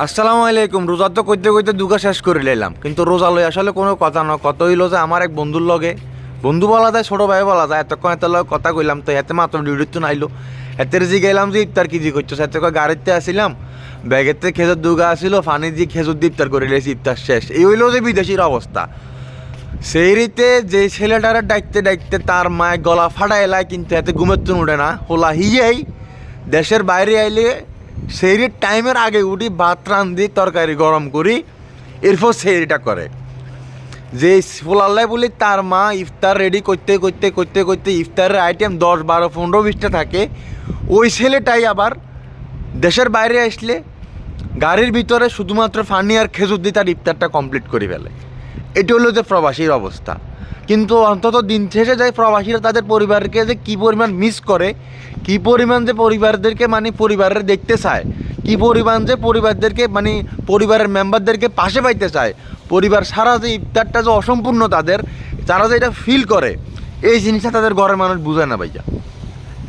আসসালামু আলাইকুম। রোজা তো কইতে কইতে দুগা শেষ করে নিলাম কিন্তু রোজা লই আসলে কোনো কথা না। কত হইল যে আমার এক বন্ধুর লগে। বন্ধু বলা যায়, ছোট ভাই বলা যায়, এতক্ষণ এত লগে কথা কইলাম তো এতে মাত্র ডিউটি তো নাইলো। এতের জি গেলাম যে ইফতার কি জি করছ এতে গাড়িতে আসিলাম ব্যাগেতে খেজুর দুগা আসিল, ফানি দিয়ে খেজুর দিয়ে ইফতার করে লেছি ইফতার শেষ। এই হইল যে বিদেশির অবস্থা। সেই রীতে যে ছেলেটারে ডাকতে ডাকতে তার মায়ের গলা ফাটা এলায় কিন্তু এতে ঘুমের তুন উঠে না। হোলা হিয়েই দেশের বাইরে আইলে সেই টাইমের আগে উঠি, ভাত রান্ধি, তরকারি গরম করি, এরপর সেইটা করে। যে ফুলাল্লাই বলি, তার মা ইফতার রেডি করতে করতে করতে করতে ইফতারের আইটেম দশ, বারো, পনেরো, বিশটা থাকে। ওই ছেলেটাই আবার দেশের বাইরে আসলে গাড়ির ভিতরে শুধুমাত্র ফানি আর খেজুর দিয়ে তার ইফতারটা কমপ্লিট করে ফেলে। এটি হলো যে প্রবাসীর অবস্থা। কিন্তু অন্তত দিন শেষে যায় প্রবাসীরা তাদের পরিবারকে যে কী পরিমাণ মিস করে, কী পরিমাণ যে পরিবারদেরকে মানে পরিবারের দেখতে চায়, কী পরিমাণ যে পরিবারদেরকে মানে পরিবারের মেম্বারদেরকে পাশে পাইতে চায়, পরিবার সারা যে ইফতারটা যে অসম্পূর্ণ তাদের, তারা যে এটা ফিল করে, এই জিনিসটা তাদের ঘরের মানুষ বুঝে না ভাইয়া।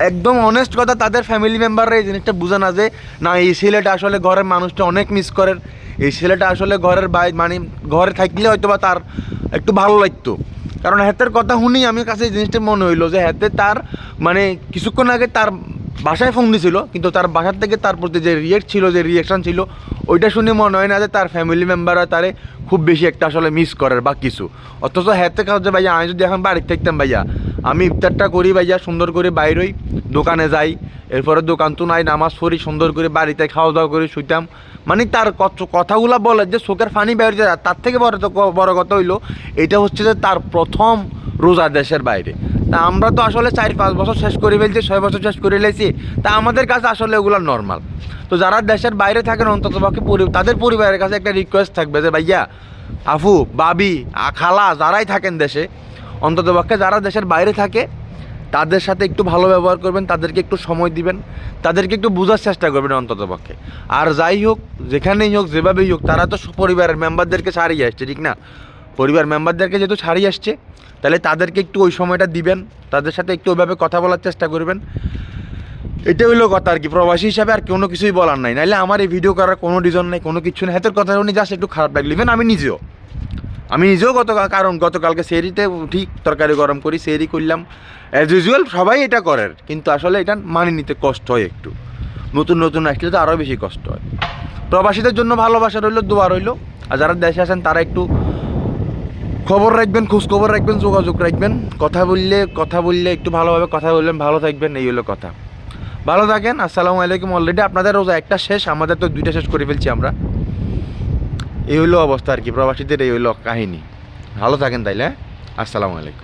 একদম অনেস্ট কথা, তাদের ফ্যামিলি মেম্বাররা এই জিনিসটা বুঝে না যে, না, এই ছেলেটা আসলে ঘরের মানুষটা অনেক মিস করেন এই ছেলেটা আসলে ঘরের বাই মানে ঘরে থাকলে হয়তো বা তার একটু ভালো লাগতো। কারণ হেতের কথা শুনি আমি কাছে এই জিনিসটা মনে হইল যে হাতে তার মানে কিছুক্ষণ আগে তার বাসায় ফোন দিছিল, কিন্তু তার বাসার থেকে তার প্রতি যে রিয়েক্ট ছিল, যে রিয়েকশন ছিল, ওইটা শুনে মনে হয় না যে তার ফ্যামিলি মেম্বাররা তারে খুব বেশি একটা আসলে মিস করার বা কিছু। অথচ হাতে কাজ ভাইয়া, আমি যদি এখন বাড়িতে থাকতাম, ভাইয়া আমি ইফতারটা করি ভাইয়া, সুন্দর করে বাইরই দোকানে যাই। এরপরে দোকান তো নাই, নামাজ পড়ি, সুন্দর করে বাড়িতে খাওয়া দাওয়া করে, শুইতাম। মানে তার কথাগুলো বলে যে চোখের ফানি যায়। তার থেকে বড় বড় কথা হইল, এটা হচ্ছে যে তার প্রথম রোজা দেশের বাইরে। তা আমরা তো আসলে চার পাঁচ বছর শেষ করে ফেলছি, ছয় বছর শেষ করে ফেলেছি তা আমাদের কাছে আসলে ওগুলো নর্মাল তো যারা দেশের বাইরে থাকেন, অন্তত পক্ষে তাদের পরিবারের কাছে একটা রিকোয়েস্ট থাকবে যে, ভাইয়া, আফু, বাবি খালা, যারাই থাকেন দেশে অন্তত পক্ষে যারা দেশের বাইরে থাকে, তাদের সাথে একটু ভালো ব্যবহার করবেন, তাদেরকে একটু সময় দিবেন, তাদেরকে একটু বোঝার চেষ্টা করবেন অন্তত পক্ষে। আর যাই হোক, যেখানেই হোক, যেভাবেই হোক, তারা তো পরিবারের মেম্বারদেরকে ছাড়িয়ে আসছে, ঠিক না? পরিবার মেম্বারদেরকে যেহেতু ছাড়িয়ে আসছে, তাহলে তাদেরকে একটু ওই সময়টা দিবেন, তাদের সাথে একটু ওইভাবে কথা বলার চেষ্টা করবেন। এটা হইল কথা আর কি, প্রবাসী হিসাবে আর কোনো কিছুই বলার নাই। নাহলে আমার এই ভিডিও করার কোনো রিজন নাই, কোনো কিছু নেই। হাতের কথা উনি জাস্ট একটু খারাপ লাগল। ইভেন আমি নিজেও। আমি নিজেও গতকাল কারণ গতকালকে সেরিতে ঠিক তরকারি গরম করি, সেরি করলাম। অ্যাজ ইউজুয়াল সবাই এটা করেন কিন্তু আসলে এটা মানিয়ে নিতে কষ্ট হয় একটু। নতুন নতুন আসলে তো আরও বেশি কষ্ট হয়। প্রবাসীদের জন্য ভালোবাসা রইল, দোয়া রইল। আর যারা দেশে আসেন তারা একটু খবর রাখবেন খোঁজ খবর রাখবেন, যোগাযোগ রাখবেন। কথা বললে কথা বললে, একটু ভালোভাবে কথা বললেন ভালো থাকবেন, এই হলো কথা। ভালো থাকেন, আসসালামু আলাইকুম। অলরেডি আপনাদের রোজা একটা শেষ, আমাদের তো দুইটা শেষ করে ফেলছি আমরা। এই হইল অবস্থা আর কি, প্রবাসীদের এই হইল কাহিনী ভালো থাকেন তাইলে হ্যাঁ? আসসালামু আলাইকুম